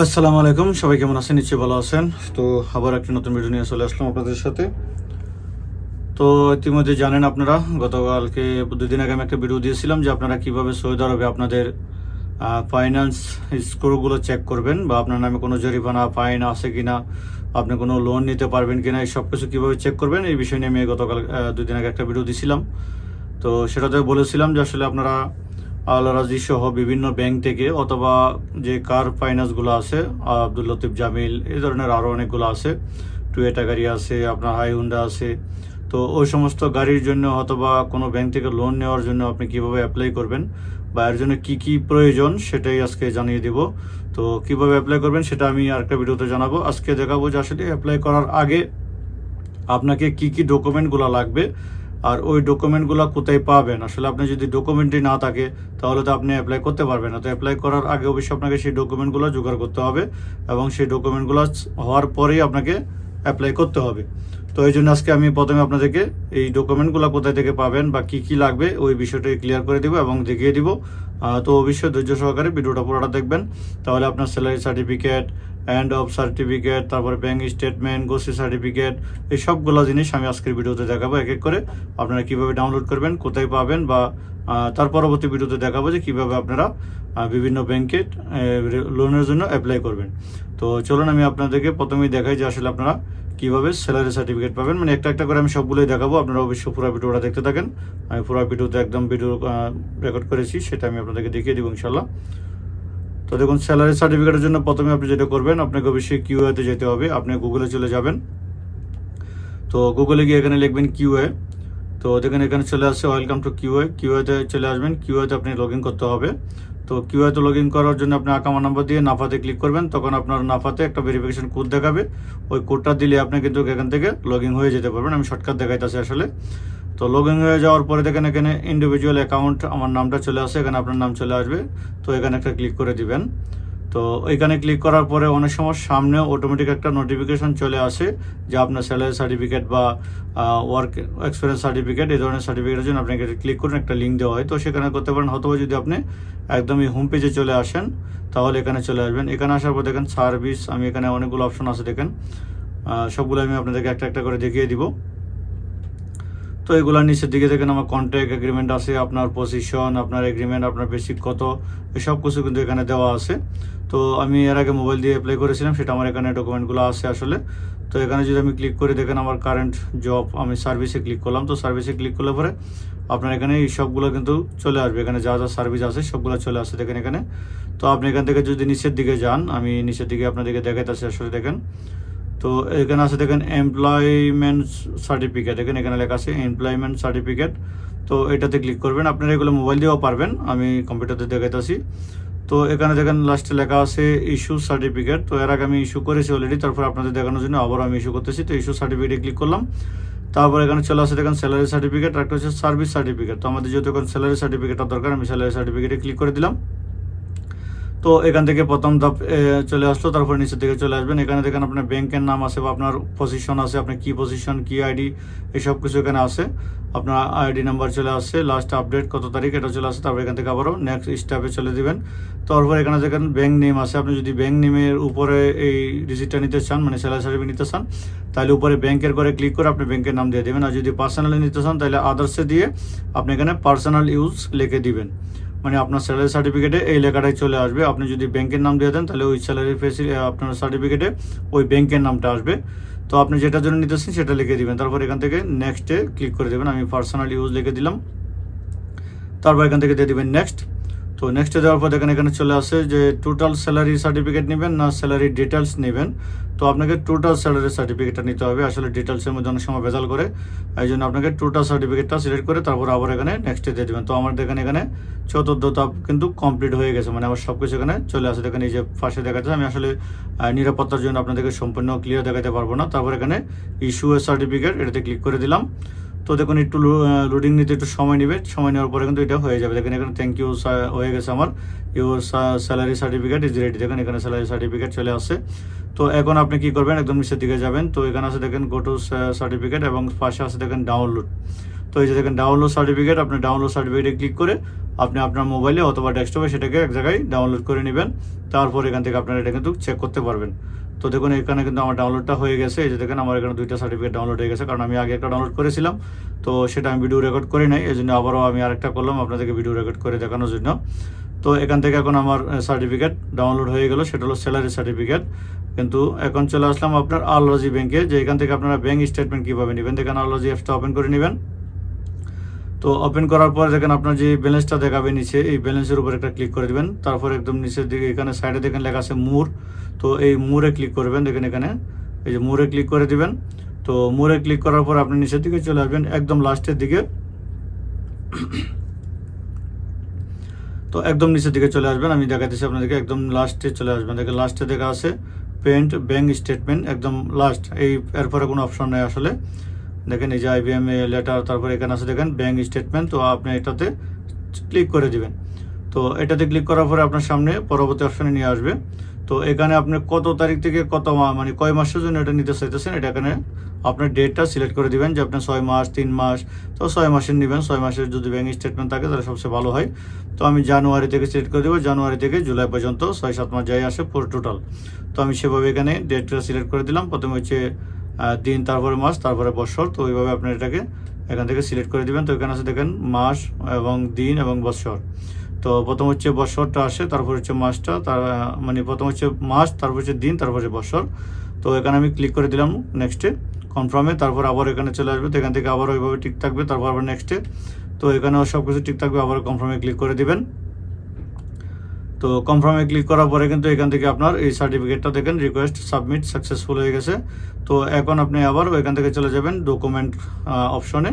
আসসালামু আলাইকুম, সবাই কেমন আছেন? নিশ্চয়ই ভালো আছেন। তো আবার একটি নতুন ভিডিও নিয়ে চলে আসলাম আপনাদের সাথে। তো ইতিমধ্যে জানেন আপনারা, গতকালকে দুদিন আগে আমি একটা ভিডিও দিয়েছিলাম যে আপনারা কীভাবে সৌদি আরবে আপনাদের ফাইন্যান্স স্কোরগুলো চেক করবেন বা আপনার নামে কোনো জরিমানা ফাইন আছে কিনা, আপনি কোনো লোন নিতে পারবেন কি না এই সব কিছু কীভাবে চেক করবেন, এই বিষয় নিয়ে আমি গতকাল দুদিন আগে একটা ভিডিও দিয়েছিলাম তো সেটাতে বলেছিলাম যে আসলে আপনারা আল রাজি সহ বিভিন্ন ব্যাংক থেকে অথবা যে কার ফাইন্যান্সগুলো আছে, আব্দুল লতিফ জামিল, এই ধরনের আরও অনেকগুলো আছে। টুয়েটা গাড়ি আছে, আপনার হাই হুন্ডা আছে। তো ওই সমস্ত গাড়ির জন্য অথবা কোনো ব্যাংক থেকে লোন নেওয়ার জন্য আপনি কীভাবে অ্যাপ্লাই করবেন বা এর জন্য কি কি প্রয়োজন সেটাই আজকে জানিয়ে দেব। তো কীভাবে অ্যাপ্লাই করবেন সেটা আমি আরেকটা ভিডিওতে জানাব। আজকে দেখাবো যে আসলে অ্যাপ্লাই করার আগে আপনাকে কি কি ডকুমেন্টগুলো লাগবে আর ওই ডকুমেন্টগুলো কোথায় পাবেন? আসলে আপনি যদি ডকুমেন্টই না থাকে, তাহলে তো আপনি অ্যাপ্লাই করতে পারবেন না। তো অ্যাপ্লাই করার আগে অবশ্যই আপনাকে সেই ডকুমেন্টগুলো জোগাড় করতে হবে এবং সেই ডকুমেন্টগুলো হওয়ার পরেই আপনাকে অ্যাপ্লাই করতে হবে। তো এই জন্য আজকে আমি প্রথমে আপনাদেরকে এই ডকুমেন্টগুলো কোথায় থেকে পাবেন বা কি কি লাগবে, ওই বিষয়টা ক্লিয়ার করে দেবো এবং দেখিয়ে দিব। তো অবশ্যই ধৈর্য সহকারে ভিডিওটা পুরোটা দেখবেন। তাহলে আপনার salary certificate end of certificate তারপরে ব্যাংক স্টেটমেন্ট গোসি সার্টিফিকেট এই সবগুলো জিনিস আমি আজকের ভিডিওতে দেখাবো। এক এক করে আপনারা কীভাবে ডাউনলোড করবেন, কোথায় পাবেন বা তার পরবর্তী ভিডিওতে দেখাবো যে কীভাবে আপনারা বিভিন্ন ব্যাংকে লোনের জন্য অ্যাপ্লাই করবেন। তো চলুন আমি আপনাদেরকে প্রথমেই দেখাই যে আসলে আপনারা কীভাবে স্যালারি সার্টিফিকেট পাবেন। মানে একটা একটা করে আমি সবগুলোই দেখাবো। আপনারা অবশ্যই পুরো ভিডিওটা দেখতে থাকেন। আমি পুরো ভিডিওতে একদম ভিডিও রেকর্ড করেছি, সেটা আমি আপনাদেরকে দেখিয়ে দিব ইনশাল্লাহ তো দেখুন স্যালারি সার্টিফিকেটের জন্য প্রথমে আপনি যেটা করবেন, আপনাকে অবশ্যই কিউএতে যেতে হবে। আপনি গুগলে চলে যাবেন। তো গুগলে গিয়ে এখানে লিখবেন কিউএ তো দেখেন, এখানে চলে আসছে ওয়েলকাম টু কিউএ কিউএতে চলে আসবেন কিউএতে আপনি লগ করতে হবে। তো কিউএতে লগ ইন করার জন্য আপনি আকামা নাম্বার দিয়ে নাফাতে ক্লিক করবেন। তখন আপনার নাফাতে একটা ভেরিফিকেশন কোড দেখাবে। ওই কোডটা দিলে আপনি কিন্তু এখান থেকে লগ হয়ে যেতে পারবেন। আমি শর্টকাট দেখাইতেছি আসলে। তো লগ ইন হয়ে যাওয়ার পরে দেখেন এখানে ইন্ডিভিজুয়াল অ্যাকাউন্ট আমার নামটা চলে আসে, এখানে আপনার নাম চলে আসবে। তো এখানে একটা ক্লিক করে দিবেন। তো এখানে ক্লিক করার পরে অনেক সময় সামনে অটোমেটিক একটা নোটিফিকেশন চলে আসে যে আপনার স্যালারি সার্টিফিকেট বা ওয়ার্ক এক্সপিরিয়েন্স সার্টিফিকেট এই ধরনের সার্টিফিকেটের জন্য আপনাকে ক্লিক করুন একটা লিঙ্ক দেওয়া হয়। তো সেখানে করতে পারেন, অথবা যদি আপনি একদমই হোম পেজে চলে আসেন, তাহলে এখানে চলে আসবেন। এখানে আসার পর দেখেন সার্ভিস আমি এখানে অনেকগুলো অপশন আছে দেখেন। সবগুলো আমি আপনাদেরকে একটা একটা করে দেখিয়ে দিব। তো এগুলোর নিচের দিকে দেখেন আমার কন্ট্রাক্ট এগ্রিমেন্ট আছে, আপনার পজিশন আপনার এগ্রিমেন্ট আপনার বেসিক কত, এসব কিছু কিন্তু এখানে দেওয়া আছে। তো আমি এর আগে মোবাইল দিয়ে অ্যাপ্লাই করেছিলাম, সেটা আমার এখানে ডকুমেন্টগুলো আছে আসলে। তো এখানে যদি আমি ক্লিক করি দেখেন আমার কারেন্ট জব আমি সার্ভিসে ক্লিক করলাম, তো সার্ভিসে ক্লিক করলে পরে আপনার এখানে এই সবগুলো কিন্তু চলে আসবে। এখানে যা যা সার্ভিস আছে, সবগুলো চলে আসে দেখেন এখানে। তো আপনি এখান থেকে যদি নিচের দিকে যান, আমি নিচের দিকে আপনাদেরকে দেখাইতেছি আসলে দেখেন। তো এখানে আছে দেখেন এমপ্লয়মেন্ট সার্টিফিকেট এখানে এখানে লেখা আছে এমপ্লয়মেন্ট সার্টিফিকেট তো এটাতে ক্লিক করবেন। আপনারা এগুলো মোবাইল দিয়েও পারবেন। আমি কম্পিউটারতে দেখাইতেছি। তো এখানে দেখেন লাস্টে লেখা আছে ইস্যু সার্টিফিকেট তো এর আগে আমি ইস্যু করেছি অলরেডি তারপর আপনাদের দেখানোর জন্য আবার আমি ইস্যু করতেছি। তো ইস্যু সার্টিফিকেটে ক্লিক করলাম। তারপর এখানে চলে আসে দেখেন স্যালারি সার্টিফিকেট আর একটা হচ্ছে সার্ভিস সার্টিফিকেট তো আমাদের যেহেতু এখন স্যালারি সার্টিফিকেটটা দরকার, আমি স্যালারি সার্টিফিকেটে ক্লিক করে দিলাম। তো এখান থেকে প্রথম ধাপ চলে আসলো, তারপর নিচের দিকে চলে আসবেন। এখানে দেখেন আপনার ব্যাংকের নাম আছে বা আপনার পজিশন আছে আপনার কি পজিশন কি আইডি এসব কিছু এখানে আছে। আপনার আইডি নাম্বার চলে আসছে লাস্ট আপডেট কত তারিখ, এটা চলে আসছে, তারপর এখান থেকে আবারও নেক্সট স্টেপে চলে দিবেন। তারপর এখানে দেখেন ব্যাংক নেম আছে, আপনি যদি ব্যাংক নেমের উপরে এই রিসিটটা নিতে চান মানে স্যালারি সার্টিফিকেট নিতে চান, তাহলে উপরে ব্যাংকের করে ক্লিক করে আপনি ব্যাংকের নাম দিয়ে দেবেন। আর যদি পার্সোনালি নিতে চান, তাহলে আদার্সে দিয়ে আপনি এখানে পার্সোনাল ইউজ লিখে দিবেন। মানে আপনার স্যালারি সার্টিফিকেটে এই লেখাটাই চলে আসবে। আপনি যদি ব্যাংকের নাম দিয়ে দেন, তাহলে ওই স্যালারি ফেসি আপনার সার্টিফিকেটে ওই ব্যাংকের নামটা আসবে। তো আপনি যেটার জন্য নিতেছেন, সেটা লিখে দেবেন। তারপর এখান থেকে নেক্সটে ক্লিক করে দেবেন। আমি পার্সোনাল ইউজ লিখে দিলাম। তারপর এখান থেকে দিয়ে দেবেন নেক্সট তো নেক্সটে দেওয়ার পর দেখেন এখানে চলে আসে যে টোটাল স্যালারি সার্টিফিকেট নেবেন না স্যালারি ডিটেলস নেবেন। তো আপনাকে টোটাল স্যালারি সার্টিফিকেটটা নিতে হবে। আসলে ডিটেলসের মধ্যে অনেক সময় ভেজাল করে। এই জন্য আপনাকে টোটাল সার্টিফিকেটটা সিলেক্ট করে তারপর আবার এখানে নেক্সটে দিয়ে দেবেন। তো আমার দেখেন এখানে চতুর্থ ধাপ কিন্তু কমপ্লিট হয়ে গেছে। মানে আমার সব কিছু এখানে চলে আসে। দেখেন এই যে দেখা যাচ্ছে আমি আসলে নিরাপত্তার জন্য আপনাদেরকে সম্পূর্ণ ক্লিয়ার দেখাতে পারব না। তারপর এখানে ইস্যু সার্টিফিকেট এটাতে ক্লিক করে দিলাম। তো দেখুন একটু লোডিং নিতে একটু সময় নেবে, সময় নেওয়ার পরে কিন্তু এটা হয়ে যাবে। দেখেন এখানে থ্যাংক ইউ হয়ে গেছে আমার। Your salary certificate is ready দেখেন এখানে স্যালারি সার্টিফিকেট চলে আসছে। তো এখন আপনি কি করবেন? একদম নিচের দিকে যাবেন। তো এখানে আছে দেখেন গো টু সার্টিফিকেট এবং পাশে আছে দেখেন ডাউনলোড তো এই যে দেখেন ডাউনলোড সার্টিফিকেট আপনি ডাউনলোড সার্টিফিকেটে ক্লিক করে আপনি আপনার মোবাইলে অথবা ডেস্কটপে সেটাকে এক জায়গায় ডাউনলোড করে নেবেন। তারপর এখান থেকে আপনারা এটা কিন্তু চেক করতে পারবেন। তো দেখুন, এখানে কিন্তু আমার ডাউনলোডটা হয়ে গেছে। এই যে দেখেন, আমার এখানে দুইটা সার্টিফিকেট ডাউনলোড হয়ে গেছে, কারণ আমি আগে একটা ডাউনলোড করেছিলাম। তো সেটা আমি ভিডিও রেকর্ড করি নাই, এই জন্য আবারও আমি আরেকটা করলাম, আপনাদেরকে ভিডিও রেকর্ড করে দেখানোর জন্য। তো এখান থেকে এখন আমার সার্টিফিকেট ডাউনলোড হয়ে গেল, সেটা হলো স্যালারি সার্টিফিকেট কিন্তু এখন চলে আসলাম আপনার আলরাজি ব্যাংকে যে এখান থেকে আপনারা ব্যাংক স্টেটমেন্ট কীভাবে নেবেন? দেখেন আলরাজি অ্যাপসটা ওপেন করে নেবেন। তো ওপেন করার পর দেখেন আপনার যে ব্যালেন্সটা দেখাবে নিচে, এই ব্যালেন্সের উপর একটা ক্লিক করে দিবেন। তারপর একদম নিচের দিকে, এখানে সাইডে দেখেন লেখা আছে মুর তো এই মুরে ক্লিক করবেন, দেখেন এখানে। এই যে মুরে ক্লিক করে দিবেন। তো মুরে ক্লিক করার পর আপনি নিচের দিকে চলে আসবেন, একদম লাস্টের দিকে। তো একদম নিচের দিকে চলে আসবেন। আমি দেখাতেছি আপনাদেরকে, একদম লাস্টে চলে আসবেন। দেখেন লাস্টে দেখা আছে পেন্ট ব্যাঙ্ক স্টেটমেন্ট একদম লাস্ট এই, এরপরে কোনো অপশন নেই আসলে। দেখেন এই যে আইবিএম লেটার তারপরে এখানে আছে দেখেন ব্যাংক স্টেটমেন্ট তো আপনি এটাতে ক্লিক করে দিবেন। তো এটাতে ক্লিক করার পরে আপনার সামনে পরবর্তী অপশনে নিয়ে আসবে। তো এখানে আপনি কত তারিখ থেকে কত মানে কয় মাসের জন্য এটা নিতে চাইতেছেন, এটা এখানে আপনার ডেটটা সিলেক্ট করে দিবেন যে আপনি ছয় মাস, তিন মাস, তো ছয় মাসের নেবেন। ছয় মাসের যদি ব্যাংক স্টেটমেন্ট থাকে তাহলে সবচেয়ে ভালো হয়। তো আমি জানুয়ারি থেকে সিলেক্ট করে দেবো, জানুয়ারি থেকে জুলাই পর্যন্ত ছয় সাত মাস যাই আসে পুরো টোটাল তো আমি সেভাবে এখানে ডেটটা সিলেক্ট করে দিলাম। প্রথমে হচ্ছে দিন, তারপরে মাস, তারপরে বছর, তো ওইভাবে আপনি এটাকে এখান থেকে সিলেক্ট করে দিবেন। তো এখানে আছে দেখেন, মাস এবং দিন এবং বছর। তো প্রথম হচ্ছে বছরটা আসে, তারপর হচ্ছে মাসটা, তার মানে প্রথম হচ্ছে মাস, তারপর হচ্ছে দিন, তারপর হচ্ছে বছর। তো এখানে আমি ক্লিক করে দিলাম নেক্সটে কনফার্মে তারপর আবার এখানে চলে আসবে। তো এখান থেকে আবার ওইভাবে ঠিক থাকবে, তারপর আবার নেক্সটে তো এখানেও সব কিছু ঠিক থাকবে, আবার কনফার্মে ক্লিক করে দিবেন। তো কনফার্মে ক্লিক করার পরে কিন্তু এখান থেকে আপনার এই সার্টিফিকেটটা দেখেন রিকোয়েস্ট সাবমিট সাকসেসফুল হয়ে গেছে। তো এখন আপনি আবার এখান থেকে চলে যাবেন ডকুমেন্ট অপশনে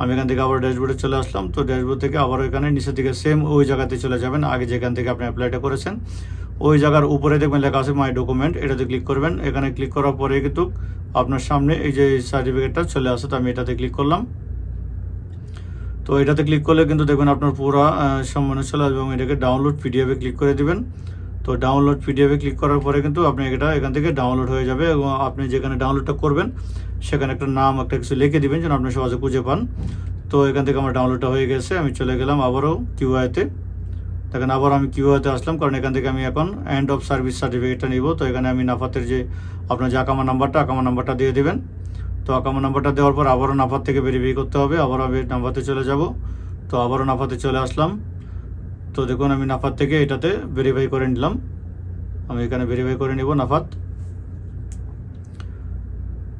আমি এখান থেকে আবার ড্যাশবোর্ডে চলে আসলাম। তো ড্যাশবোর্ড থেকে আবার এখানে নিচের দিকে সেম ওই জায়গাতে চলে যাবেন। আগে যেখান থেকে আপনি অ্যাপ্লাইটা করেছেন। ওই জায়গার উপরে দেখবেন লেখা আছে মাই ডকুমেন্ট এটাতে ক্লিক করবেন। এখানে ক্লিক করার পরে কিন্তু আপনার সামনে এই যে সার্টিফিকেটটা চলে আসে, তো আমি এটাতে ক্লিক করলাম। তো এটাতে ক্লিক করলে কিন্তু দেখবেন আপনার পুরো সম্মানে চলে আসবে এবং এটাকে ডাউনলোড পিডিএফে ক্লিক করে দেবেন। তো ডাউনলোড পিডিএফে ক্লিক করার পরে কিন্তু আপনি এটা এখান থেকে ডাউনলোড হয়ে যাবে এবং আপনি যেখানে ডাউনলোডটা করবেন, সেখানে একটা নাম, একটা কিছু লিখে দিবেন যেন আপনি সহজে খুঁজে পান। তো এখান থেকে আমার ডাউনলোডটা হয়ে গেছে, আমি চলে গেলাম আবারও কিউআইতে দেখেন আবার আমি কিউআইতে আসলাম, কারণ এখান থেকে আমি এখন এন্ড অফ সার্ভিস সার্টিফিকেটটা নিব। তো এখানে আমি নাফাতের যে আপনার যে আকামা নাম্বারটা আকামা নাম্বারটা দিয়ে দিবেন। তো আকামা নাম্বারটা দেওয়ার পর আবারও নাফাত থেকে ভেরিফাই করতে হবে। আবারও আমি নাফাতে চলে যাব। তো আবারও নাফাতে চলে আসলাম। তো দেখুন, আমি নাফাত থেকে এটাতে ভেরিফাই করে নিলাম। আমি এখানে ভেরিফাই করে নিব নাফাত।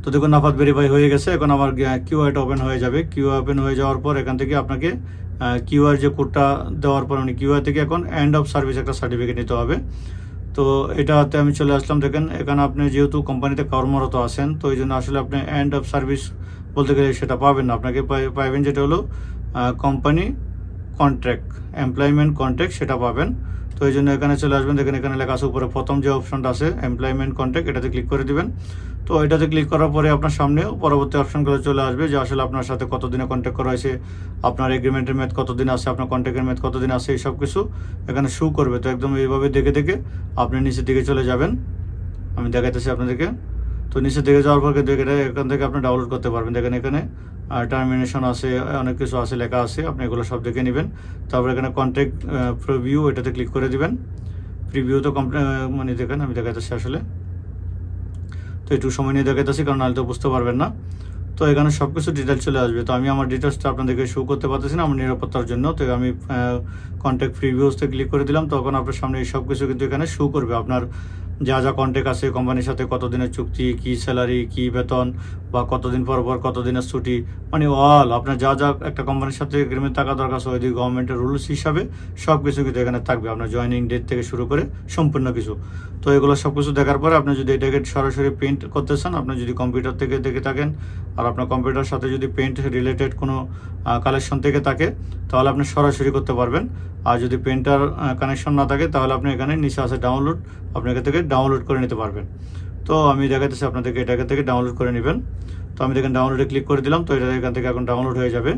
তো দেখুন, নাফাত ভেরিফাই হয়ে গেছে। এখন আমার কিউআরটা ওপেন হয়ে যাবে। কিউআর ওপেন হয়ে যাওয়ার পর এখান থেকে আপনাকে কিউআর যে কোডটা দেওয়ার পর মানে কিউআর থেকে এখন এন্ড অফ সার্ভিস একটা সার্টিফিকেট নিতে হবে। তো এটাতে আমি চলে আসলাম। দেখেন, এখানে আপনি যেহেতু কোম্পানিতে কর্মরত আছেন, তো এই জন্য আসলে আপনি এন্ড অফ সার্ভিস বলতে গেলে সেটা পাবেন না। আপনাকে পাইবেন যেটা হলো কোম্পানি কন্ট্রাক্ট এমপ্লয়মেন্ট কন্ট্রাক্ট সেটা পাবেন। তো এই জন্য এখানে চলে আসবেন। দেখেন, এখানে লেখা আছে উপরে প্রথম যে অপশনটা আছে এমপ্লয়মেন্ট কন্ট্রাক্ট এটাতে ক্লিক করে দিবেন। তো এটাতে ক্লিক করার পরে আপনার সামনেও পরবর্তী অপশনগুলো চলে আসবে যে আসলে আপনার সাথে কতদিনে কন্ট্যাক্ট করা হয়েছে, আপনার এগ্রিমেন্টের মেয়াদ কতদিন আছে, আপনার কন্ট্যাক্টের মেয়াদ কতদিন আছে, এই সব কিছু এখানে শু করবে। তো একদম এইভাবে দেখে দেখে আপনি নিচের দিকে চলে যাবেন। আমি দেখাইতেছি আপনাদেরকে। তো নিচের দিকে যাওয়ার পর এটা এখান থেকে আপনি ডাউনলোড করতে পারবেন। দেখেন এখানে টার্মিনেশন আছে, অনেক কিছু আছে, লেখা আছে। আপনি এগুলো সব দেখে নেবেন। তারপর এখানে কন্ট্যাক্ট প্রিভিউ এটাতে ক্লিক করে দিবেন। প্রিভিউ তো মানে দেখেন, আমি দেখাইতেছি আসলে। একটু সময় নিয়ে দেখাইতেছি, কারণ নাহলে তো বুঝতে পারবেন না। তো এখানে সব কিছু ডিটেলস চলে আসবে। তো আমি আমার ডিটেলসটা আপনাদেরকে শো করতে পারতেছি না, আমার নিরাপত্তার জন্য। তো আমি কন্ট্যাক্ট ফ্রি ভিউজতে ক্লিক করে দিলাম, তখন আপনার সামনে এই সব কিছু কিন্তু এখানে শো করবে। আপনার যা যা কন্ট্যাক্ট আছে কোম্পানির সাথে কতদিনের চুক্তি, কি স্যালারি কি বেতন, বা কতদিন পর পর কতদিনের ছুটি মানে অল আপনার যা যা একটা কোম্পানির সাথে এগ্রিমেন্ট থাকা দরকার সৌদি গভর্নমেন্টের রুলস হিসাবে সব কিছু কিন্তু এখানে থাকবে। আপনার জয়নিং ডেট থেকে শুরু করে সম্পূর্ণ কিছু। তো এগুলো সব কিছু দেখার পরে আপনি যদি এটাকে সরাসরি প্রিন্ট করতে চান, আপনি যদি কম্পিউটার থেকে দেখে থাকেন, আর আপনার কম্পিউটার সাথে যদি পেন্ট রিলেটেড কোনো কালেকশন থেকে থাকে, তাহলে আপনি সরাসরি করতে পারবেন। আর যদি পেন্টার কানেকশন না থাকে, তাহলে আপনি এখানে নিচে আছে ডাউনলোড আপনি এখান থেকে ডাউনলোড করে নিতে পারবেন। তো আমি দেখাতেছি আপনাদেরকে এটা এখান থেকে ডাউনলোড করে নেবেন। তো আমি দেখেন ডাউনলোডে ক্লিক করে দিলাম, তো এটা এখান থেকে এখন ডাউনলোড হয়ে যাবে।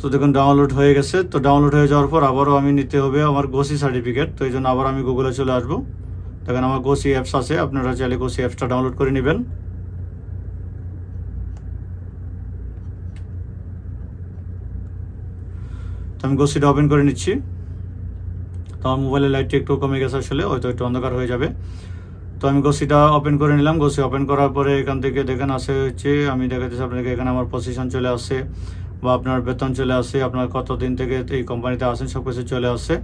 তো দেখুন ডাউনলোড হয়ে গেছে। তো ডাউনলোড হয়ে যাওয়ার পর আবারও আমি নিতে হবে আমার গোসি সার্টিফিকেট তো এই জন্য আবার আমি গুগলে চলে আসব। দেখেন আমার গোসি অ্যাপস আছে, আপনারা চাইলে গোসি অ্যাপসটা ডাউনলোড করে নেবেন। আমি গোসিটা ওপেন করে নিচ্ছি। তো আমার মোবাইলের লাইটটি একটু কমে গেছে আসলে, হয়তো একটু অন্ধকার হয়ে যাবে। তো আমি গোসিটা ওপেন করে নিলাম। গোসি ওপেন করার পরে এখান থেকে দেখেন আসে হচ্ছে, আমি দেখাচ্ছি আপনাকে এখানে আমার পজিশন চলে আসে, বা আপনার বেতন চলে আসে, আপনার কত দিন থেকে এই কোম্পানিতে আসেন সব কিছু চলে আসে।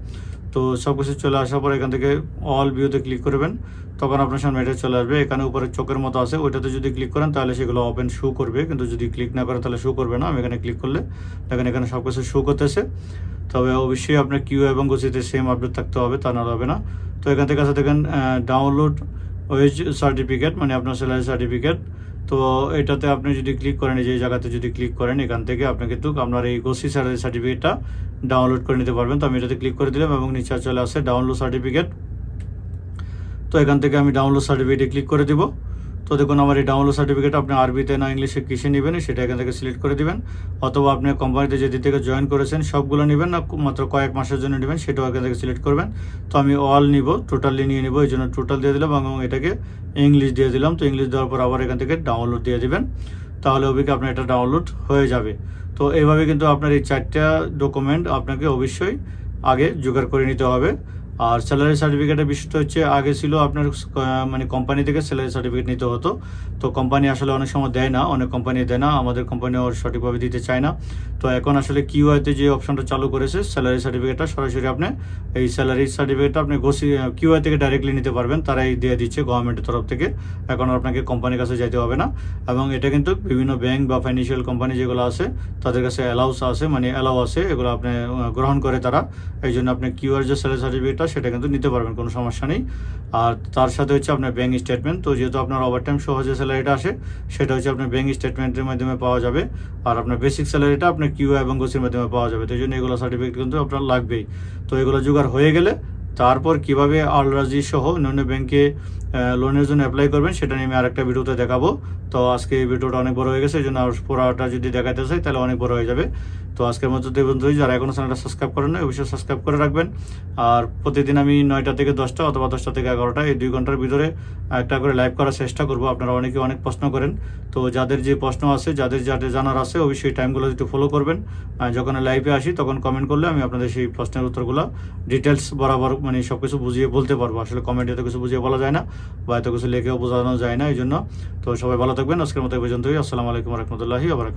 তো সব কিছু চলে আসার পর এখান থেকে অল ভিউতে ক্লিক করবেন। তখন আপনার সামনে এটা চলে আসবে। এখানে উপরে চোখের মতো আছে। ওইটাতে যদি ক্লিক করেন, তাহলে সেগুলো ওপেন শো করবে। কিন্তু যদি ক্লিক না করেন, তাহলে শো করবে না। আমি এখানে ক্লিক করলে দেখেন এখানে সব কিছু শো করতেছে। তবে অবশ্যই আপনার কিউ এবং গসিতে সেম আপডেট থাকতে হবে, তা না হবে না। তো এখান থেকে আছে দেখেন ডাউনলোড ওয়েজ সার্টিফিকেট মানে আপনার স্যালারি সার্টিফিকেট তো এটাতে আপনি যদি ক্লিক করেন, এই যে জায়গাতে যদি ক্লিক করেন, এখান থেকে আপনি কিন্তু আপনার এই গোসি সার্টিফিকেটটা ডাউনলোড করে নিতে পারবেন। তো আমি এটাতে ক্লিক করে দিলাম এবং নিচে চলে আসে ডাউনলোড সার্টিফিকেট তো এখান থেকে আমি ডাউনলোড সার্টিফিকেটে ক্লিক করে দিব। তো দেখুন, আমার এই ডাউনলোড সার্টিফিকেট আপনি আরবিতে না ইংলিশে কিসে নেবেন, সেটা এখান থেকে সিলেক্ট করে দিবেন। অথবা আপনি কোম্পানিতে যেদি থেকে জয়েন করেছেন, সবগুলো নেবেন না মাত্র কয়েক মাসের জন্য নেবেন, সেটাও এখান থেকে সিলেক্ট করবেন। তো আমি অল নিব টোটালি নিয়ে নিব, এই জন্য টোটাল দিয়ে দিলাম এবং এটাকে ইংলিশ দিয়ে দিলাম। তো ইংলিশ দেওয়ার পর আবার এখান থেকে ডাউনলোড দিয়ে দিবেন। তাহলে অভিজ্ঞ আপনার এটা ডাউনলোড হয়ে যাবে। তো এইভাবে কিন্তু আপনার এই চারটা ডকুমেন্ট আপনাকে অবশ্যই আগে জোগাড় করে নিতে হবে। আর স্যালারি সার্টিফিকেটের বিষয়টা হচ্ছে, আগে ছিল আপনার মানে কোম্পানি থেকে স্যালারি সার্টিফিকেট নিতে হতো। তো কোম্পানি আসলে অনেক সময় দেয় না, অনেক কোম্পানি দেয় না, আমাদের কোম্পানি ওর সঠিকভাবে দিতে চায় না। তো এখন আসলে কিউআইতে যে অপশনটা চালু করেছে স্যালারি সার্টিফিকেটটা সরাসরি আপনি এই স্যালারি সার্টিফিকেটটা আপনি গোসি কিউআই থেকে ডাইরেক্টলি নিতে পারবেন, তারাই দিয়ে দিচ্ছে গভর্নমেন্টের তরফ থেকে। এখন আপনাকে কোম্পানির কাছে যেতে হবে না। এবং এটা কিন্তু বিভিন্ন ব্যাংক বা ফাইন্যান্সিয়াল কোম্পানি যেগুলো আছে, তাদের কাছে অ্যালাউস আছে মানে অ্যালাউ আছে, এগুলো আপনি গ্রহণ করে তারা। এই জন্য আপনি কিউআর যে স্যালারি সার্টিফিকেটটা সেটা কিন্তু নিতে পারবেন, কোনো সমস্যা নেই। আর তার সাথে হচ্ছে আপনার ব্যাংক স্টেটমেন্ট তো যেহেতু আপনার ওভারটাইম সহজে স্যালারিটা আসে, সেটা হচ্ছে আপনার ব্যাংক স্টেটমেন্টের মাধ্যমে পাওয়া যাবে। আর আপনার বেসিক স্যালারিটা আপনার কিউ এবং গোসির মাধ্যমে পাওয়া যাবে। তো এই জন্য এগুলো সার্টিফিকেট কিন্তু আপনার লাগবেই। তো এগুলো জোগাড় হয়ে গেলে তারপর কীভাবে আলরাজি সহ অন্যান্য ব্যাংকে লোনের জন্য অ্যাপ্লাই করবেন, সেটা নিয়ে আমি আরেকটা ভিডিওতে দেখাবো। তো আজকে এই ভিডিওটা অনেক বড় হয়ে গেছে, এই জন্য আর পুরোটা যদি দেখাতে চাই, তাহলে অনেক বড় হয়ে যাবে। তো আজকের মতো দেখুন যারা এখনও চ্যানেলটা সাবস্ক্রাইব করেন না অবশ্যই সাবস্ক্রাইব করে রাখবেন। আর প্রতিদিন আমি নয়টা থেকে দশটা অথবা দশটা থেকে এগারোটা এই দুই ঘণ্টার ভিতরে একটা করে লাইভ করার চেষ্টা করব। আপনারা অনেকে অনেক প্রশ্ন করেন। তো যাদের যে প্রশ্ন আছে, যাদের যাদের জানার আছে, অবশ্যই টাইমগুলো একটু ফলো করবেন। যখন লাইভে আসি, তখন কমেন্ট করলে আমি আপনাদের সেই প্রশ্নের উত্তরগুলো ডিটেলস বরাবর মানে সব কিছু বুঝিয়ে বলতে পারব। আসলে কমেন্টে এত কিছু বুঝিয়ে বলা যায় না বা এত কিছু লেখেও বোঝানো যায় না এই জন্য তো সবাই ভালো থাকবেন। আজকের মতো পর্যন্তই। আসসালামু আলাইকুম রহমতুল্লাহি আবার